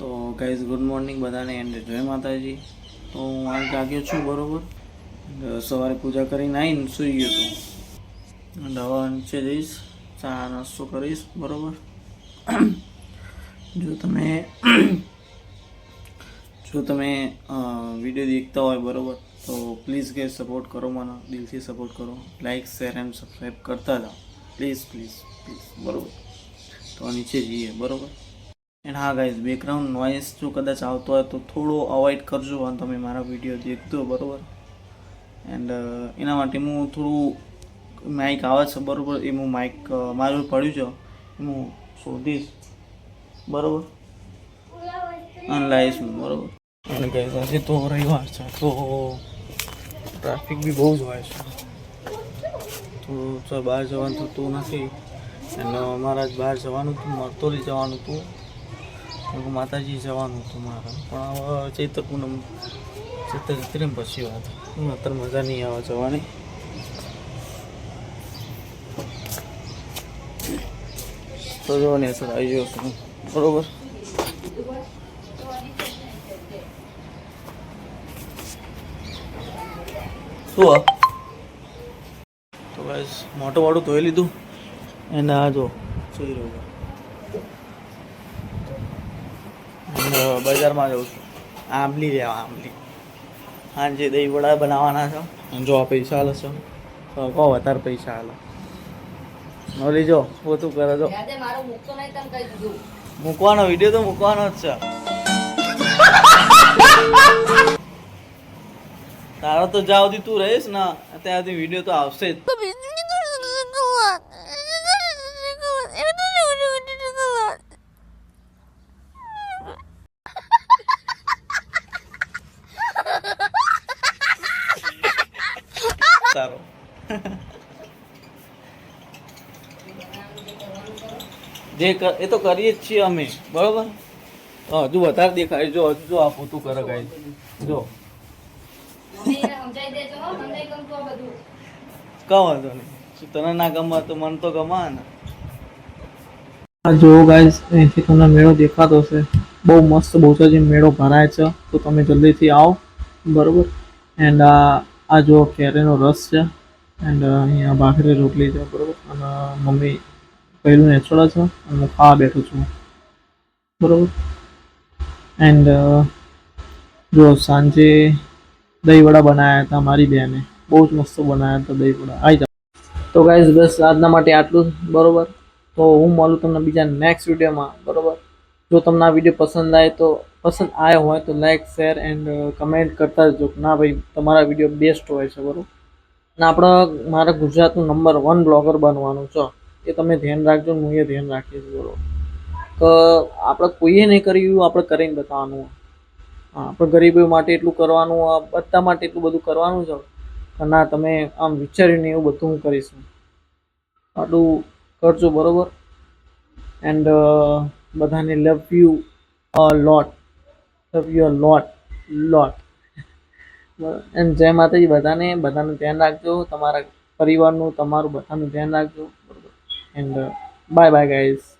તો guys good morning બધાને and જય માતાજી. તો હું હાલ જાગ્યો છું બરાબર. સવારે પૂજા કરીને આવીને સૂઈ ગયો હતો દવા નીચે જઈશ, ચા નાસ્તો કરીશ, બરાબર. જો તમે જો તમે વીડિયો દેખતા હોય બરાબર, તો પ્લીઝ કે સપોર્ટ કરો મને, દિલથી સપોર્ટ કરો. લાઇક શેર એન્ડ સબસ્ક્રાઈબ કરતા જાઓ. પ્લીઝ પ્લીઝ પ્લીઝ બરોબર. તો નીચે જઈએ, બરોબર. એન્ડ હા ગાઈઝ બેકગ્રાઉન્ડ નોઇઝ જો કદાચ આવતો હોય તો થોડો અવોઇડ કરજો અને તમે મારા વીડિયો દેખજો, બરાબર? એન્ડ એના માટે હું થોડું માઇક આવે છે, બરાબર? એ હું માઇક મારું પડ્યું છે. એ હું શોધીશ. બરાબર? અને લાવીશ હું, બરાબર? અને ગાઈઝ આજે તો રવિવાર છે, તો ટ્રાફિક બી બહુ જ હોય છે. તો બહાર જવાનું થતું નથી. અને અમારા જ બહાર જવાનું હતું, મરતોલી જવાનું હતું. માતાજી જવાનું હતું મારે. પણ હવે ચૈત્ર પૂનમ, ચૈત્ર ચૈત્રીમ પછી વાત. અત્યારે મજા નહીં આવે જવાની. તો જોવાની અસર આવી ગયો છું. બરોબર? શું તો બસ મોટો વાળું ધોઈ લીધું. એને આ જો, જોઈ રહ્યું અને બજારમાં જઉં છું. આંબલી લેવા આંબલી. સાંજે દહીં વડા બનાવવાના છો. જો આ પૈસા હાલો છો. તો કહો વધારે પૈસા હાલો ઓલી જો પોતું કરે જો. યાદે મારો મૂકતો નહીં તને કહી દીધું. મૂકવાનો વીડિયો તો મૂકવાનો જ છે. તારો તો જ્યાં સુધી તું રહીશ ને ત્યાં સુધી વીડિયો તો આવશે જ. તારો જે એ તો કરીએ જ છીએ અમે બરોબર? હજુ વધારે દેખાય જો હજુ જો આ પોતું કરે ગાય જો. કહો વાંધો નહીં. તને ના ગમે તો મને તો ગમા ને. આ જો ગાઈસ અહીંથી તમને મેળો દેખાતો છે બહુ મસ્ત બહુ બહુચરાજી મેળો ભરાય છે. તો તમે જલ્દીથી આવો બરોબર? એન્ડ આ આ જો કેરીનો રસ છે એન્ડ અહીંયા ભાખરી રોટલી છે, બરોબર? અને મમ્મી પહેલું નેચોડા છે, અને હું ખાવા બેઠો છું. બરોબર? એન્ડ જો સાંજે દહીંવડા બનાવ્યા હતા મારી બેને. બહુ જ મસ્ત બનાવ્યા હતા દહીંવડા. આવી જાઓ. તો ગાઈઝ બસ આજના માટે આટલું બરોબર? તો હું મળું તમને બીજા નેક્સ્ટ વિડીયોમાં બરોબર? જો તમને આ વીડિયો પસંદ આવે તો પસંદ આવ્યો હોય તો લાઈક શેર એન્ડ કમેન્ટ કરતા જજો ના ભાઈ, તમારા વીડિયો બેસ્ટ હોય છે, બરાબર? અને આપણે, મારા ગુજરાતનું નંબર વન બ્લોગર બનવાનું છે. એ તમે ધ્યાન રાખજો હું એ ધ્યાન રાખીશ બરાબર? તો આપણે કોઈએ નહીં કર્યું આપણે કરીને બતાવવાનું. હા, આપણે ગરીબો માટે એટલું કરવાનું બધા માટે એટલું બધું કરવાનું છે. ના, તમે આમ વિચારીને એવું બધું હું કરીશું. આટલું કરજો, બરાબર? એન્ડ બધાને love you a lot love you a lot lot and જય માતાજી બધાને, બધાનું ધ્યાન રાખજો, તમારા પરિવારનું, તમારું બધાનું ધ્યાન રાખજો. And bye bye guys